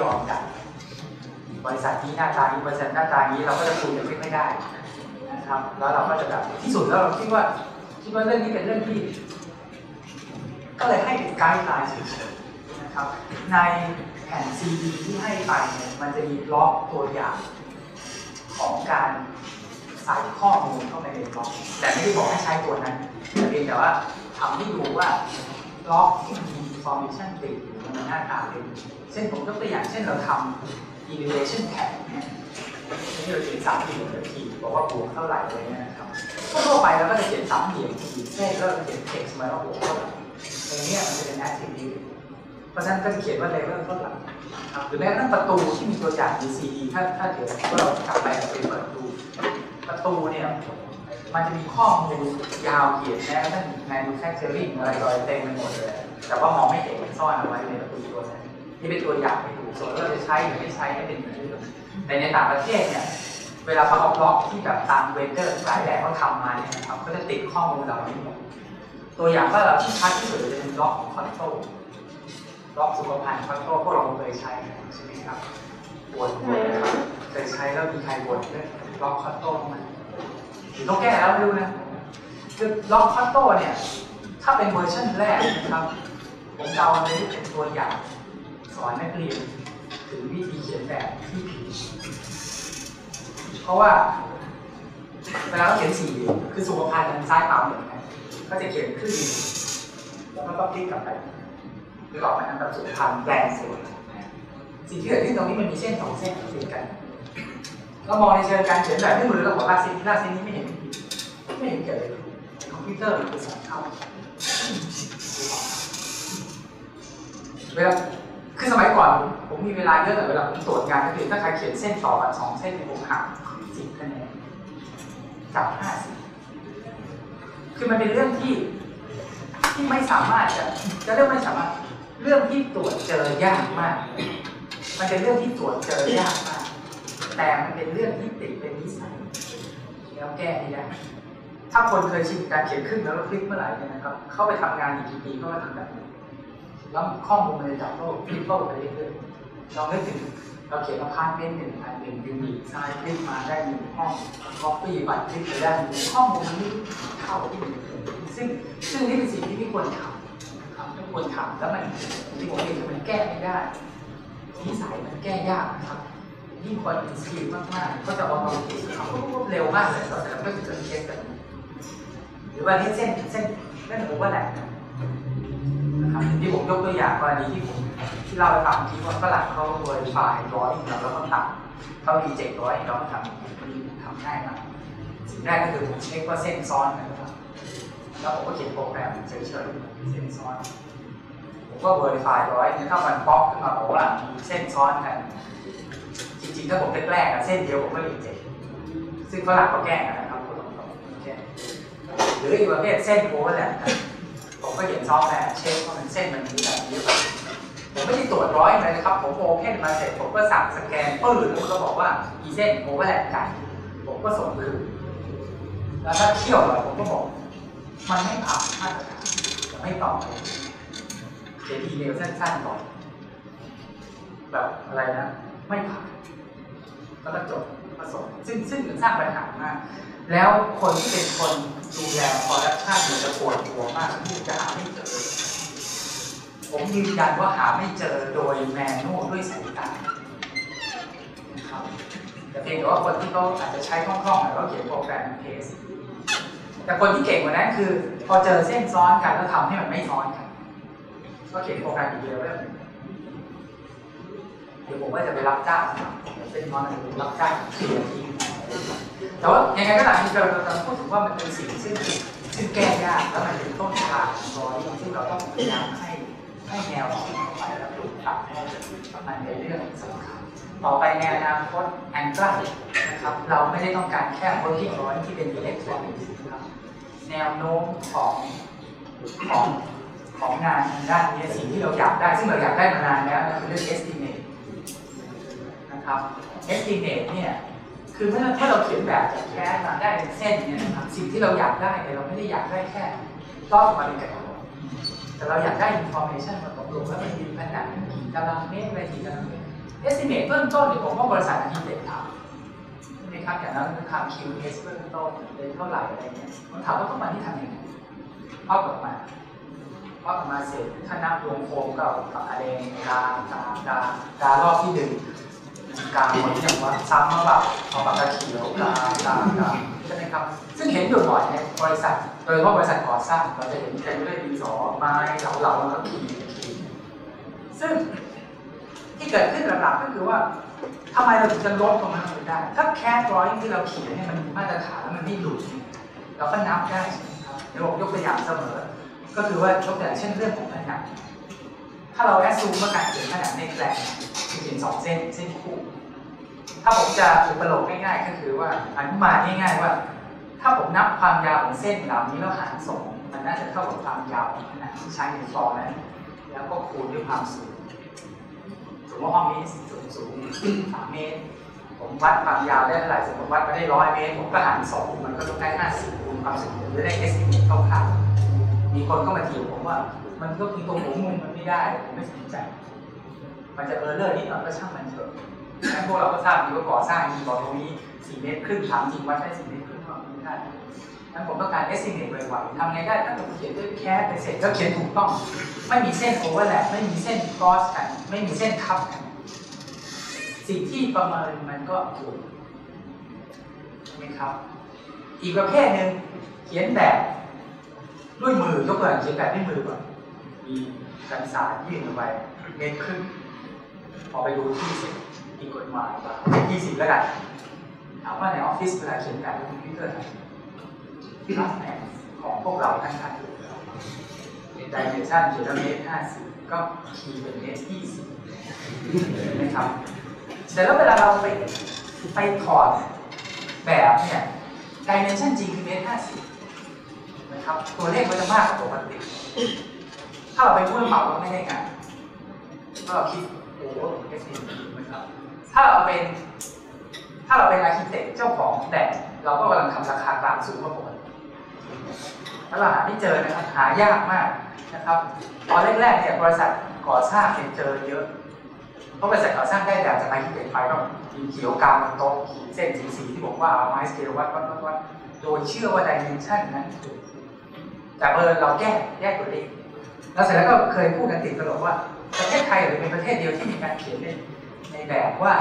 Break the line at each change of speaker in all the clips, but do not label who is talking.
ยอมกัน บริษัทนี้หน้าตานี้บริษัทหน้าตานี้เราก็จะคุยกันไม่ได้นะครับแล้วเราก็จะแบบที่สุดแล้วเราคิดว่าคิดว่าเรื่องนี้เป็นเรื่องที่ก็เลยให้เป็นไกด์ไลน์เฉยๆนะครับในแผ่นซีดีที่ให้ไปเนี่ยมันจะมีบล็อกตัวอย่างของการใส่ข้อมูลเข้าไปในบล็อก แต่ไม่ได้บอกให้ใช้ตัวนั้นแต่เพียงแต่ว่าทำให้ดูว่า บล็อกที่มี information ติดอยู่มันหน้าตาเป็นยังเช่นผมยกตัวอย่างเช่นเราทำ elevation tag เนี่ยนี่เราเขียนสามเหลี่ยมกับขีดบอกว่าบวกเท่าไหร่อะไรเงี้ยนะครับทั่วไปเราก็จะเขียนสามเหลี่ยมขีดเส้นแล้วเราเขียน text มาว่าบวกเท่าไหร่ในเนี้ยมันจะเป็น attribute เพราะฉะนั้นก็จะเขียนว่า level เท่าไหร่ครับหรือแม้กระทั่งประตูที่มีตัวอย่าง ECD ถ้าถ้าเดี๋ยวเรากลับไปไปเปิดดูประตูเนี่ย มันจะมีข้อมูลยาวเขียนแม้กระทั่ง manufacturing อะไรต่อะไรเต็มไปหมดเลย แต่ว่ามองไม่เห็นมันซ่อนเอาไว้ในประตูตัวนั้นนี่เป็นตัวอย่างให้ดูส่วนเราจะใช้หรือไม่ใช้ให้เป็นเหมือนเดิมแต่ในต่างประเทศเนี่ยเวลาเขาเอาบล็อกที่แบบตามเวนเดอร์หลายแบบเขาทำมาเนี่ยนะครับก็จะติดข้อมูลเหล่านี้หมดตัวอย่างก็เราที่ชัดที่สุดจะเป็นบล็อกคอนโทรบล็อกสุขภัณฑ์คอนโทรพวกเราเคยใช้ใช่ไหมครับปวดหัวนะครับเคยใช้แล้วมีใครบ่นเรื่องบล็อกคอนโทรไหม รือต้องแก้แล้วไม่รู้นะคือล็อกคอนโทรเนี่ย ถ้าเป็นเวอร์ชันแรกนะครับ ผมเดาอันนี้เป็นตัวอย่าง สอนนักเรียนถึงวิธีเขียนแบบที่ผิด เพราะว่าเวลาเราเขียนสี่คือสุขภัณฑ์ทางซ้ายขวาเหมือนกันก็จะเขียนครึ่งหนึ่งแล้วก็ต้องพลิกกลับไปหรือออกมาทางแบบสุขภัณฑ์แปลงส่วนสิ่งที่เกิดขึ้นตรงนี้มันมีเส้นสองเส้นติดกันเรามองในเชิงการเขียนแบบด้วยมือเราบอกลาเส้นนี้ลาเส้นนี้ไม่เห็น ไม่เห็นเกิดอะไรขึ้นคอมพิวเตอร์มันเป็นสองเท่าเวลาคือสมัยก่อนผมมีเวลาเยอะแต่เวลาผมตรวจงานก็คือถ้าใครเขียนเส้นต่อกันสองเส้นในผมหักสิบคะแนนจากห้าสิบคือมันเป็นเรื่องที่ที่ไม่สามารถจะจะเรียกไม่สามารถเรื่องที่ตรวจเจอยากมาก มันเป็นเรื่องที่ตรวจเจอยากมาก แต่มันเป็นเรื่องที่ติดเป็นนิสัยแล้วแก้ไม่ได้ ถ้าคนเคยชินการเขียนขึ้นแล้วคลิกเมื่อไหร่เนี่ยนะครับเข้าไปทำงานอีกกี่ปีก็มาทำแบบนี้แล้วข้อมูลมันจะจับโลกคลิกโลกไปเรื่อยๆลองนึกถึงเราเขียนอพาร์ตเมนต์หนึ่งพันหนึ่งยูนิตซ้ายคลิกมาได้หนึ่งห้องคอฟฟี่บัตรคลิกไปได้หนึ่งข้อมูลนไม่เท่าที่มันเคยซึ่งซึ่งนี่เป็นสิ่งที่ไม่ควรทำครับไม่ควรทำแล้วมันที่ผมเห็นมันแก้ไม่ได้นิสัยมันแก้ยากนะครับยิ่งคนอินสติลมากๆก็จะออกมาเขาปุ๊บเร็วมากเลยแล้วแต่ก็จะเกิดเคสแบบนี้ รือว่านี่เส้นเส้นเส้นโอเวอร์แลปนะนะครับที่ผมยกตัวอย่างกรณีที่ผมที่เล่าให้ฟังเมื่ว่าฝรั่งเขาเวอร์ไฟล์ร้อยเราแล้วก็ตัดเขาดีเจ็ดร้อยเราทำทำง่ายมากสิ่งแรกก็คือผมเช็คว่าเส้นซ้อนกันหรือเปล่าแล้วผมก็เขียนโปรแกรมเฉยๆเส้นซ้อนผมก็เวอร์ไฟล์ร้อยถ้ามันป๊อปขึ้นมาบอกว่ามีเส้นซ้อนกัน จริงๆ ถ้าผมแกล้งๆอะเส้นเดียวผมก็รีเจ็คซึ่งฝรั่งก็แกล้งกันนะครับพูดตรงๆแกล้ง หรืออีกประเภทเส้นโอเวอร์แลปผมก็เขียนซอฟต์แวร์เช็คว่ามันเส้นมันมีแบบนี้หรือเปล่าผมไม่ได้ตรวจร้อยเลยนะครับ ผมโอเพนมาเสร็จผมก็สั่งสแกนปื้ดแล้วก็บอกว่าอีเส้นโอเวอร์แลปกันผมก็ส่งคืนแล้วถ้าเที่ยวหน่อยผมก็บอก มันไม่ผ่านมาตรฐานจะไม่ตอบเลยเขียนอีเมลสั้นๆก่อนแบบอะไรนะ ไม่ผ่านแล้วก็จบผสมซึ่งซึ่งมันสร้างปัญหามาก แล้วคนที่เป็นคนดูแลคอร์รัปชันจะปวดหัวมากที่จะหาไม่เจอ ผมยืนยันว่าหาไม่เจอโดยแมนนวลด้วยสายตานะครับแต่เพียงแต่ว่าคนที่เขาอาจจะใช้คล่องๆหน่อยก็เขียนโปรแกรมเทสแต่คนที่เก่งกว่านั้นคือ พอเจอเส้นซ้อนกันแล้วทำให้มันไม่ซ้อนกันก็เขียนโปรแกรมอีกเดียวแล้วเดี๋ยวผมก็จะไปรับจ้างเส้นซ้อนกันรับจ้างเคลียร์ทิ้ง แต่ว่ายังไงก็ตามที่เรากำลังพูดถึงว่ามันเป็นสิ่งซึ่งซึ่งแก้ยากแล้วมันเป็นต้นทางร้อยซึ่งเราต้องพยายามให้ให้แนวคิดเข้าไปแล้วปลูกฝังให้มันเป็นเรื่องสำคัญต่อไปในอนาคตอันใกลนะครับเราไม่ได้ต้องการแค่ working ร้อยที่เป็นอิเล็กทรอนิกส์นะครับแนวโน้มของของของงานด้านนี้สิ่งที่เราอยากได้ ซึ่งเราอยากได้มานานแล้วนะคือเรื่อง estimate นะครับ estimate เนี่ย คือเมื่ถ้าเราเขียนแบบจากแก๊สมาได้เป็นเส้นเนี่ยนะครับสิ่งที่เราอยากได้เนี่ยเราไม่ได้อยากได้แค่รอบมาเป็นแกะแต่เราอยากได้ information มาตกลงแล้วมันมีผนังกี่ตารางเมตรอะไรกี่ตารางเมตร estimate เบื้องต้นเนี่ยผมว่าบริษัทอาร์คิเต็กทำใช่ไหมครับอย่างนั้นคือทำ QS เบื้องต้นเป็นเท่าไหร่อะไรเงี้ยผมถามว่าต้องมาที่ทำยังไงเอากลับมาเอากลับมาเสร็จถ้านับรวมโคมก็กับอะไรกากากาการอบที่หนึ่ง กาคนที่อย่างว่าซ้ำมาแบบเอาปากกาเขียวกากากาใช่ไหมครับ ซึ่งเห็นอยู่บ่อยในบริษัท โดยเฉพาะบริษัทก่อสร้างเราจะเห็นเต็มด้วยดินสอไม้เหลาๆแล้วก็ขีดขีดซึ่งที่เกิดขึ้นหลักๆก็คือว่าทำไมเราถึงจะลดตรงนั้นไปได้ ถ้าแค่ร้อยที่เราเขียนเนี่ยมันมีมาตรฐานแล้วมันไม่หลุดเราก็นับได้ใช่ไหมครับเดี๋ยวผมยกตัวอย่างเสมอ ก็คือว่ายกตัวอย่างเช่นเรื่องของผนังถ้าเราแอดซูมว่าการเขียนผนังในแปลง เขียนสองเส้นเส้นคู่ ถ้าผมจะอุปโลกง่ายๆ ก็คือว่าอนุมานง่ายๆว่า ถ้าผมนับความยาวของเส้นเหล่านี้แล้วหารสองมันน่าจะเท่ากับความยาวของผนังที่ใช้ในฟอร์นั้นแล้วก็คูณด้วยความสูงสมมติว่าห้องนี้สูงสูงสามเมตร ผมวัดความยาวได้เท่าไหร่สมมติวัดมาได้ร้อยเมตร ผมก็หารสองมันก็ต้องได้ห้าสิบคูณความสูงผมจะได้ estimate คร่าวๆมีคนก็มาเถียงผมว่า มันก็คือตรงหัวมุมมันไม่ได้ผมไม่สนใจ มันจะเออร์เลอร์นิดหน่อยก็ช่างมันเถอะงั้นพวกเราก็ทราบดีว่าก่อสร้างมีบอกตรงนี้สี่เมตรครึ่งถามจริงวัดได้สี่เมตรครึ่งก็ไม่ได้งั้นผมต้องการ estimate ไวๆทำไงได้ถ้าผมเขียนด้วยแคสไปเสร็จก็เขียนถูกต้อง ไม่มีเส้นโอเวอร์แลปไม่มีเส้นครอสกัน ไม่มีเส้นทับกัน สิ่งที่ประเมินมันก็ถูกใช่ไหมครับ อีกประเภทหนึ่งเขียนแบบด้วยมือยกตัวอย่างเขียนแบบด้วยมือก่อนมีกันสารยื่นออกไปเมตรครึ่ง พอไปดูที่สร็จมีกฎหมายยี่สิบแล้วกันถามว่าในออฟฟิศเวลาเขียนแบบคอมพิวเตอร์ที่รับแนของพวกเราทั้งท่านเป็นดิเมนชันเขียนเมตรห้าสิบก็คีย์เป็นเมตรยี่สิบนะครับเสร็จแล้วเวลาเราไปไปถอดแบบเนี่ยดิเมนชันจริงคือเมตรห้าสิบนะครับตัวเลขมันจะมากกว่าปกติ ถ้าเราไปพูดเหมาก็ไม่ได้งานถ้าเราคิด โอ้โหเอสนะครับถ้าเราเป็น ถ้าเราเป็นอาร์คิเต็กเจ้าของแบบเราก็กำลังทำราคากลางสูงกว่าปกติแล้วเราหาไม่เจอนะครับหายากมากนะครับตอนแรกๆเนี่ยบริษัทก่อสร้างเนี่ยเจอเยอะเพราะบริษัทก่อสร้างได้แบบจากอาร์คิเต็กไปก็มีเขียวกลางบนโต๊ะขีดเส้นสีสีที่บอกว่าเอาไม้สเกลวัดวัดวัดวัดโดยเชื่อว่าดิเมนชันนั้นถูกแต่เออเราแก้แยกตัวเลขแล้วเสร็จแล้วก็เคยพูดกันติดตลอดว่า ประเทศไทยเป็นประเทศเดียวที่มีการเขียนในในแบบว่า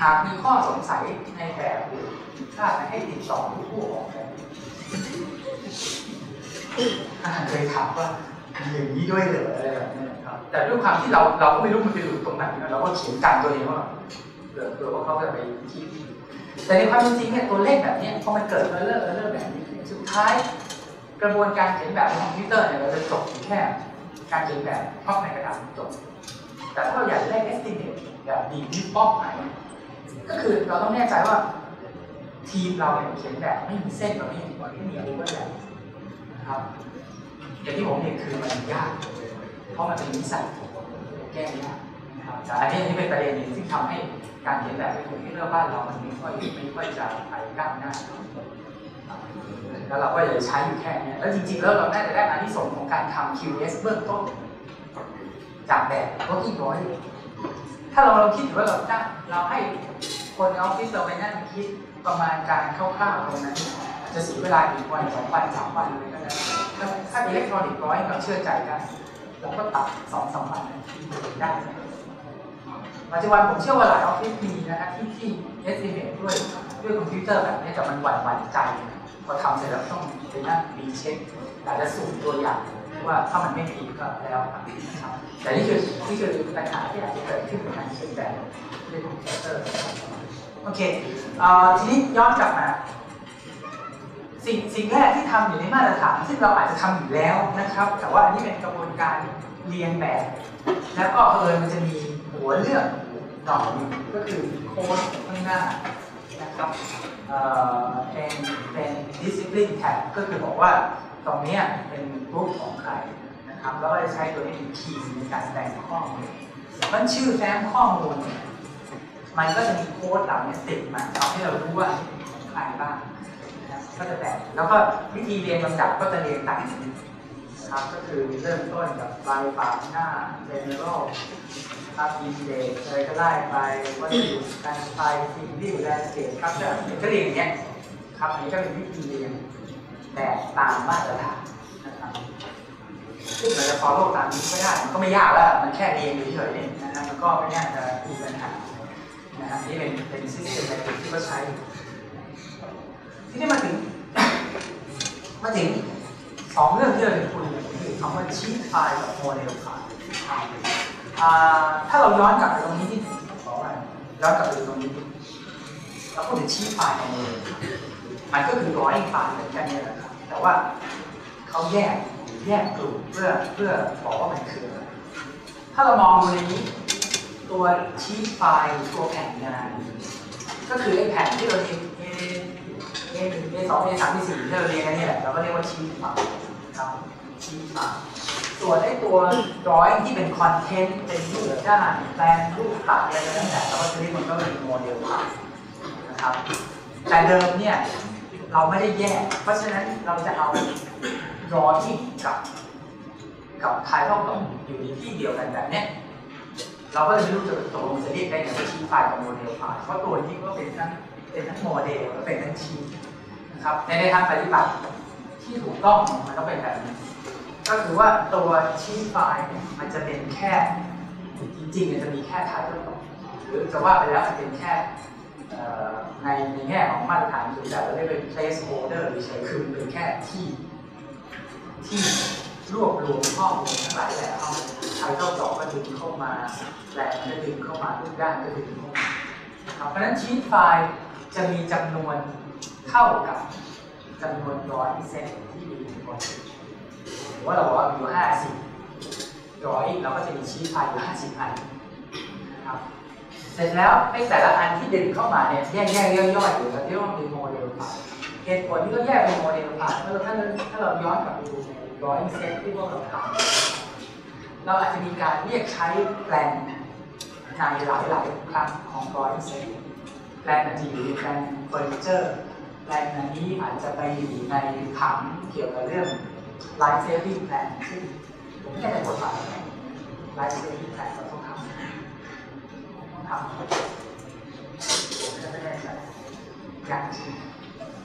หากมีข้อสงสัยในแบบหรือถ้าจะให้ติดต่อผู้ออกแบบเคยถามว่าอย่างนี้ด้วยเหรออะไรแบบนี้ครับ แต่ด้วยความที่เราเราก็ไม่รู้มันไปหลุดตรงไหนนะเราก็เขียนกันตัวเองว่าเผื่อเผื่อว่าเขาจะไปที่แต่ในความเป็นจริงเนี่ยตัวเลขแบบนี้พอมันเกิดเออเลอร์เออเลอร์แบบนี้สุดท้าย กระบวนการเขียนแบบคอมพิวเตอร์เนี่ยเราจะจบอยู่แค่ การเขียนแบบพอกในกระดาษจบ แต่ถ้าเราอยากได้ estimate แบบดีที่ป้องไหนก็คือเราต้องแน่ใจว่า ทีมเราเนี่ยเขียนแบบไม่มีเส้นแบบไม่มีไม่มีโอเวอร์แลปนะครับอย่างที่ผมเห็นคือมันยาก เพราะมันเป็นนิสัยแก้ยากนะครับแต่อันนี้อันนี้เป็นประเด็นนึ่งที่ทำให้การเขียนแบบในคอมพิวเตอร์บ้านเรามันไม่ค่อยไม่ค่อยจะไปก้าวหน้า แล้วเราก็เลยใช้อยู่แค่นี้แล้วจริงๆแล้วเราน่าจะได้อานิสงส์ของการทำ QS เบื้องต้นจากแบบลดอีกร้อย ถ้าเราเราคิดถือว่าเราจ้างเราให้คนในออฟฟิศเราไปนั่งคิดประมาณการคร่าวๆตรงนั้นอาจจะเสียเวลาอีกวันสองวันสามวันเลยก็ได้ถ้าถ้าอิเล็กทรอนิกส์ร้อยเราเชื่อใจได้เราก็ตัดสองสามวันได้ปัจจุบันผมเชื่อว่าหลายออฟฟิศมีนะครับที่ที่ estimate ด้วยด้วยคอมพิวเตอร์แบบนี้แต่มันหวั่นหวั่นใจ อทำเสร็จแล้วต้องไปนั่งรีเช็คแต่ละสูตรตัวอย่างว่าถ้ามันไม่ผิดก็แล้วนะครับแต่นี่คือนี่คือปัญหาที่อาจจะเกิดขึ้นในการเขียนแบบด้วยคอมพิวเตอร์โอเคเอ่อทีนี้ย้อนกลับมา สิ่งสิ่งแรกที่ทำอยู่ในมาตรฐานซึ่งเราอาจจะทำอยู่แล้วนะครับ แต่ว่าอันนี้เป็นกระบวนการเรียนแบบ แล้วก็เออมันจะมีหัวเรื่องหน่อยหนึ่งก็คือโค้ดข้างหน้า นะครับเอ่อเป็นเป็น discipline tab ก็คือบอกว่าตรงนี้เป็นรูปของใครนะครับแล้วก็จะใช้ตัวนี้เป็นคีย์ในการแสดงข้อมูลมันชื่อแฟ้มข้อมูลเนี่ยมันก็จะมีโค้ดเหล่านี้ติดมาทำให้เรารู้ว่าของใครบ้างนะก็จะแบ่งแล้วก็วิธีเรียนลำดับก็จะเรียนตาม นะครับก็คือเริ่มต้นกับใบปากหน้า general นะครับอินเด็กอะไรก็ไล่ไปวัตถุการไฟสิ่งที่อยู่แลนด์สเคปครับก็เรียนอย่างเงี้ยครับอันนี้ก็เป็นวิธีเรียนแบบตามมาตรฐานนะครับซึ่งเราจะ follow ตามนี้ไม่ได้มันก็ไม่ยากแล้ว มันแค่เรียนเฉยๆเองนะครับมันก็ไม่น่าจะมีปัญหานะครับนี่เป็นเป็น systematic ที่เขาใช้ ที่นี่มาถึงมาถึง สองเรื่องที่เราจะคุยกันคือคำว่าชีทไฟกับโมเดลไฟล์อ่าถ้าเราย้อนกลับไปตรงนี้ที่ขออะไรย้อนกลับไปตรงนี้เราพูดถึงชีทไฟกับโมเดลมันก็คือ drawing ไฟเหมือนกันนี่แหละครับแต่ว่าเขาแยกแยกกลุ่มเพื่อเพื่อบอกว่ามันคืออะไรถ้าเรามองดูในนี้ตัวชีทไฟตัวแผ่นงาน ก็คือไอ้แผ่นที่เราเรียน A A หนึ่ง A สอง A สาม A สี่ที่เราเรียนกันนี่แหละเราก็เรียกว่าชีทไฟ ครับชีทไฟล์ส่วนไอ้ตัว drawing ที่เป็นคอนเทนต์เป็นรูปด้านแปลนรูปตัดอะไรก็แล้วแต่เราก็จะเรียกมันก็เป็นโมเดลไฟล์นะครับ แต่เดิมเนี่ยเราไม่ได้แยก เพราะฉะนั้นเราจะเอา drawing กับกับถ่ายทอดกับอยู่ในที่เดียวกันแบบเนี้ยเราก็เลยไม่รู้จะตกลงจะเรียกได้ไงว่าชีทไฟล์กับโมเดลไฟล์เพราะตัวนี้ก็เป็นทั้งเป็นทั้งโมเดลและเป็นทั้งชีทนะครับในทางปฏิบัติ ที่ถูกต้องมันก็เป็นแบบนี้ ก็คือว่าตัวชีทไฟล์เนี่ยมันจะเป็นแค่จริงๆจะมีแค่ท้ายต้นต่อหรือจะว่าไปแล้วจะเป็นแค่ในในแง่ของมาตรฐานสุดแต่เราเรียกเป็น placeholder หรือเฉยคือมันเป็นแค่ที่ ที่รวบรวมข้อมูลทั้งหลายแหล่เข้ามาใครเข้าจอบก็ดึงเข้ามาแหล่ก็ดึงเข้ามาทุกด้านก็ดึงเข้ามาครับเพราะฉะนั้นชีทไฟล์จะมีจำนวนเท่ากับ จำนวนร้อยเซตที่มีอยู่บนหรือว่าเราบอกว่ามีอยู่ห้าสิบร้อยเราก็จะมีชีทไฟล์อยู่ห้าสิบอันนะครับเสร็จแล้วไอ้แต่ละอันที่ดึงเข้ามาเนี่ยแยกแยกย่อยๆอยู่เราเรียกว่าเป็นโมเดลไฟล์เหตุผลที่เขาแยกเป็นโมเดลผ่านถ้าเราถ้าเราถ้าเราย้อนกลับไปดูในร้อยเซตที่พวกเราทำเราอาจจะมีการเรียกใช้แปลนในหลายหลายๆครั้งของร้อยเซตแปลนจจะอยู่ในแปลนเฟอร์นิเจอร์ ลนอันนี้อาจจะไปอยู่ในผังเกี่ยวกับเรื่อง life saving plan ซึ่งผมไม่แน่ใจบทบาทอะไร life saving plan เราต้องทำต้องทำผมก็ไม่แน่ใจอย่างที่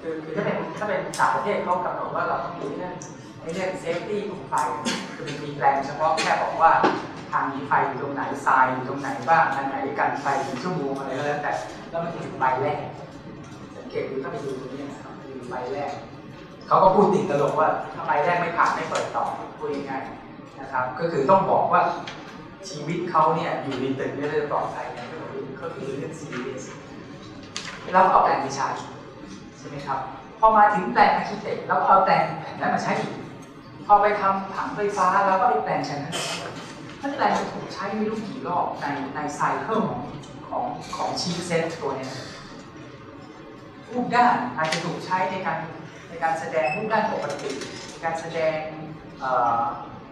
คือคือถ้าเป็นถ้าเป็นต่างประเทศเขากำหนดว่าเราต้องมีเรื่องในเรื่องเซฟตี้ของไฟคือมันมีแปลนเฉพาะแค่บอกว่าทางนี้ไฟอยู่ตรงไหนทรายอยู่ตรงไหนบ้างอันไหนกันไฟกี่ชั่วโมงอะไรก็แล้วแต่แล้วมันถึงใบแรก กตดูถ้าไปดูตรงนี้นะครับคือใบแรกเขาก็พูดติดตลกว่าถ้าใบแรกไม่ผ่านไม่เปิดต่อพูดง่ายๆนะครับ ก็คือต้องบอกว่าชีวิตเขาเนี่ยอยู่ในตึกเรื่อยๆปลอดภัยนะก็คือเรื่องซีเรียสแล้วก็เอาแปลนไปใช้ใช่ไหมครับพอมาถึงแปลงอาร์คิเต็กแล้วเอาแปลงแผ่นนั้นมาใช้อีกพอไปทำผังไฟฟ้าแล้วก็ไปแปลงชั้นนั้นถ้าแปลงมันถูกใช้ไม่รู้กี่รอบในในไซเคิลของของของชีเซตตัวเนี้ ยรูปด้านอาจจะถูกใช้ในการในการแสดงรูปด้านปกติในการแสดงเอ่อ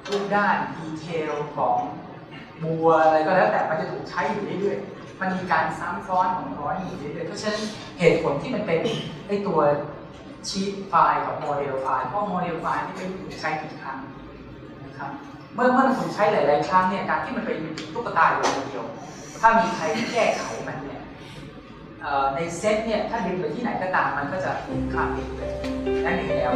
รูปด้านดีเทลของบัวอะไรก็แล้วแต่มันจะถูกใช้อยู่เรื่อยๆมันมีการซ้ำซ้อนของร้อยอยู่เรื่อยๆเพราะฉะนั้นเหตุผลที่มันเป็นไอตัวชีตไฟล์กับโมเดลไฟล์เพราะโมเดลไฟล์นี่ไม่ถูกใช้กี่ครั้งนะครับเมื่อเมื่อมันถูกใช้หลาย ๆ ครั้งเนี่ยการที่มันเป็นตุ๊กตาอยู่คนเดียว ถ้ามีใครแก้ไขมันเนี่ย ในเซตเนี่ยถ้าดึงไปที่ไหนก็ตามมันก็จะข้ามไปเลยนั่นเองแล้ว